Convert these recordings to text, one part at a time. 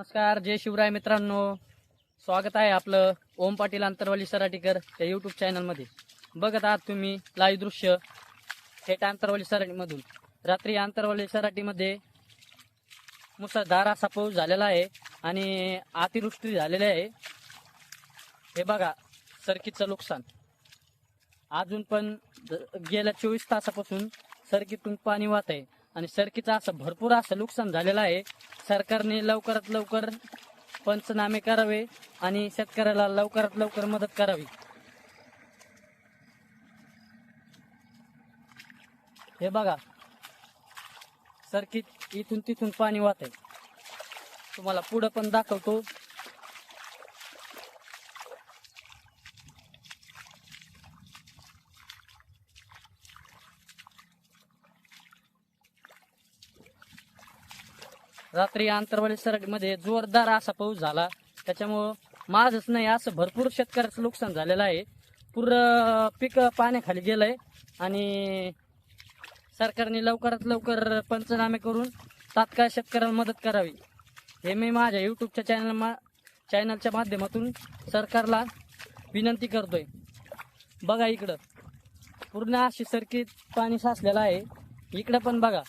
नमस्कार जय शिवराय मित्रांनो. स्वागत आहे आपलं ओम पाटील आंतरवाली सराटीकर या यूट्यूब चॅनलमध्ये बघत आहात तुम्ही लाईव्ह दृश्य थेट आंतरवाली सराटीमधून. रात्री आंतरवाली सराटीमध्ये मुसळधार असा पाऊस झालेला आहे आणि अतिवृष्टी झालेली आहे. हे बघा सर्किटचं नुकसान. अजून पण ज- गेल्या चोवीस तासापासून सर्किटून पाणी वाहत आहे. आणि सरकीचं असं भरपूर असं नुकसान झालेलं आहे. सरकारने लवकरात लवकर पंचनामे करावे आणि शेतकऱ्याला लवकरात लवकर मदत करावी. हे बघा. सरकीत इथून तिथून पाणी वाहत आहे तुम्हाला पुढं पण दाखवतो. रात्री आंतरवाली सरडमध्ये जोरदार असा पाऊस झाला. त्याच्यामुळं माझंच नाही असं भरपूर शेतकऱ्याचं नुकसान झालेलं आहे. पूर्ण पीक पाण्याखाली गेलंय आणि सरकारने लवकरात लवकर पंचनामे करून तात्काळ शेतकऱ्याला मदत करावी. हे मी माझ्या यूट्यूबच्या चॅनल मा चॅनलच्या माध्यमातून सरकारला विनंती करतोय. बघा इकडं. पूर्ण अशी सरकीत पाणी साचलेलं आहे. इकडं पण बघा.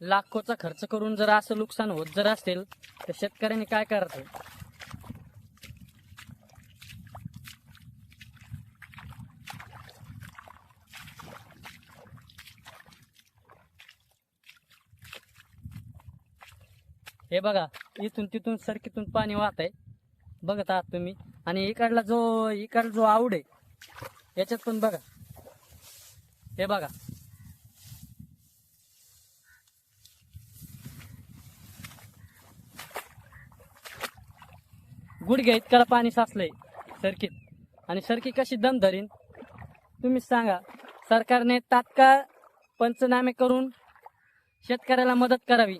लाखोचा खर्च करून जर असं नुकसान होत जर असेल तर शेतकऱ्यांनी काय करायचं? हे बघा इथून तिथून सरकीतून पाणी वाहत आहे. बघत आहात तुम्ही. आणि इकडला जो इकडला जो आवड आहे याच्यात पण बघा. हे बघा. गुडघ्या इतक्याला पाणी साचलंय सरकीत. आणि सरकी कशी दम धरीन? तुम्हीच सांगा. सरकारने तात्काळ पंचनामे करून शेतकऱ्याला मदत करावी.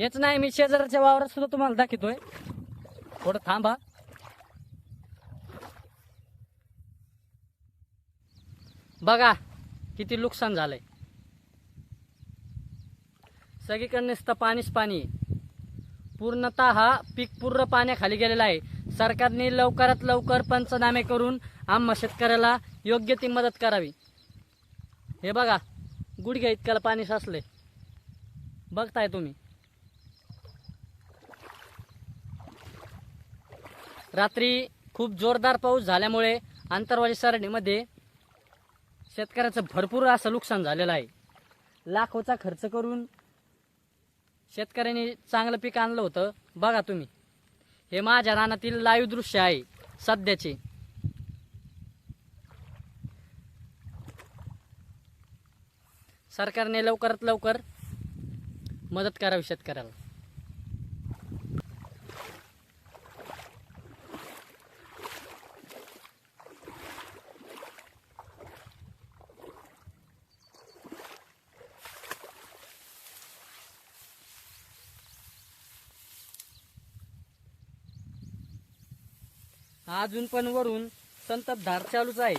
हेच नाही मी शेजारच्या वावरात सुद्धा तुम्हाला दाखवतोय. थोडं थांबा. बघा किती नुकसान झालंय. सगळीकडे नुसतं पाणीच पाणी. पूर्णतः हा पीक पूर्ण पाण्याखाली गेलेला आहे. सरकारने लवकरात लवकर पंचनामे करून आम्हा शेतकऱ्याला योग्य ती मदत करावी. हे बघा गुडघ्या इतक्याला पाणी साचले बघताय तुम्ही. रात्री खूप जोरदार पाऊस झाल्यामुळे आंतरवाली सरणीमध्ये शेतकऱ्याचं भरपूर असं नुकसान झालेलं आहे. लाखोचा खर्च करून शेतकऱ्यांनी चांगलं पीक आणलं होतं. बघा तुम्ही. हे माझ्या रानातील लाईव्ह दृश्य आहे सध्याचे. सरकारने लवकरात लवकर मदत करावी शेतकऱ्याला. अजून पण वरून संततधार चालूच आहे.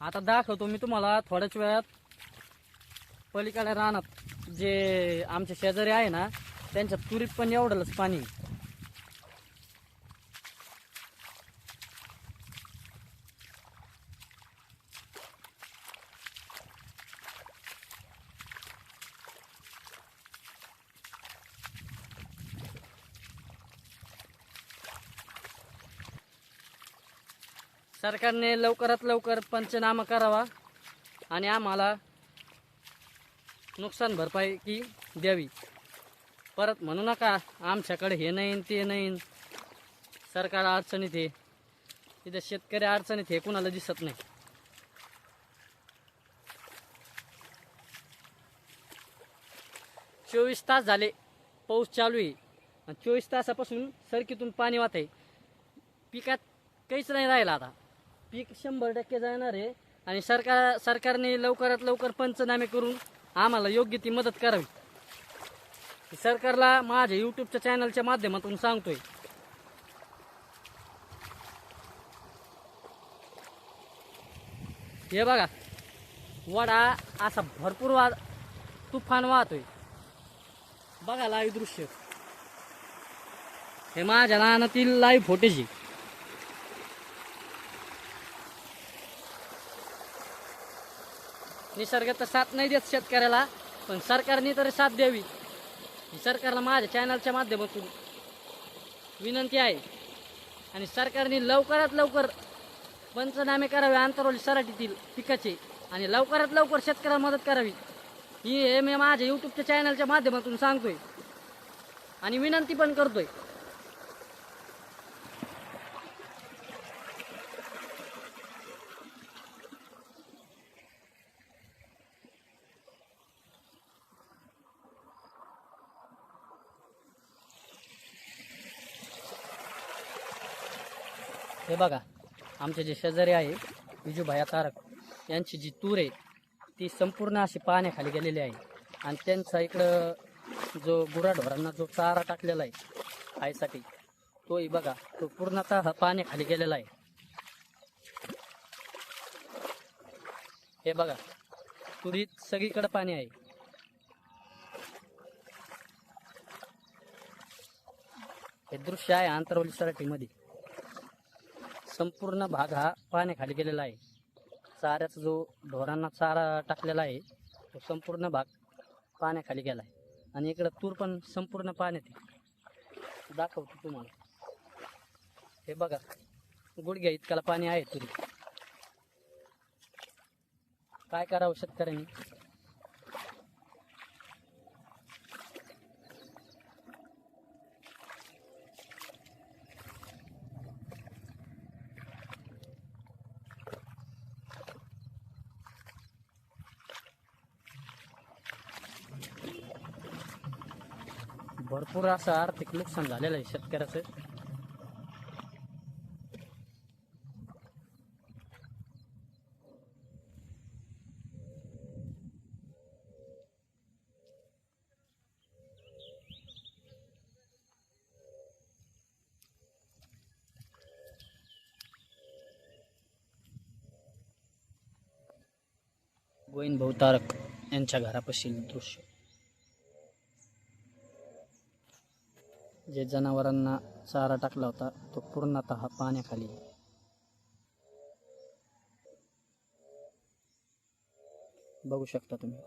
आता दाखवतो मी तुम्हाला थोड्याच वेळात. पलीकडे रानात जे आमचे शेजारी आहे ना त्यांच्या तुरीत पण एवढंच पाणी. सरकारने लवकरात लवकर पंचनामा करावा आणि आम्हाला नुकसान भरपाई की द्यावी. परत म्हणू नका आमच्याकडे हे नाही ते नाही. सरकार अडचणीत हे इथं शेतकरी अडचणीत हे कुणाला दिसत नाही. चोवीस तास झाले पाऊस चालू आहे. आणि चोवीस तासापासून सरकीतून पाणी वाहत आहे पिकात काहीच नाही राहिलं आता. पीक शंभर टक्के जाणार आहे. आणि सरकार सरकारने लवकरात लवकर पंचनामे करून आम्हाला योग्य ती मदत करावी. सरकारला माझ्या यूट्यूबच्या चॅनलच्या माध्यमातून सांगतोय. हे बघा वडा असा भरपूर वा तुफान वाहतोय. बघा लाईव्ह दृश्य. हे माझ्या लहानातील लाईव्ह फुटेज निसर्ग तर साथ नाही देत शेतकऱ्याला पण सरकारने तरी साथ द्यावी. ही सरकारला माझ्या चॅनलच्या माध्यमातून विनंती आहे. आणि सरकारने लवकरात लवकर पंचनामे करावे आंतरवली सराटीतील पिकाचे आणि लवकरात लवकर शेतकऱ्याला मदत करावी. ही हे मी माझ्या यूट्यूबच्या चॅनलच्या माध्यमातून सांगतोय. आणि विनंती पण करतोय. हे बघा आमचे जे शेजारी आहे विजूभाया तारक यांची जी तूर आहे ती संपूर्ण अशी पाण्याखाली गेलेली आहे. आणि त्यांचा इकडं जो गुराढोरांना जो चारा टाकलेला आहे खायसाठी तोही बघा तो पूर्णतः हा पाण्याखाली गेलेला आहे. हे बघा तुरीत सगळीकडे पाणी आहे. हे दृश्य आहे आंतरवली सराठीमध्ये संपूर्ण भाग हा पाण्याखाली गेलेला आहे. चाऱ्याचा जो ढोरांना चारा टाकलेला आहे तो संपूर्ण भाग पाण्याखाली गेला आहे. आणि इकडं तूर पण संपूर्ण पाण्यात आहे. दाखवतो तुम्हाला. हे बघा गुडघ्या इतकाला पाणी आहे तुरी. काय करावं शेतकऱ्यांनी? भरपूर असं आर्थिक नुकसान झालेलं आहे शेतकऱ्याचं. गोविंद भाऊ तारक यांच्या घरापाशील दृश्य जे जनावरांना चारा टाकला होता तो पूर्णतः पाण्याखाली आहे. बघू शकता तुम्ही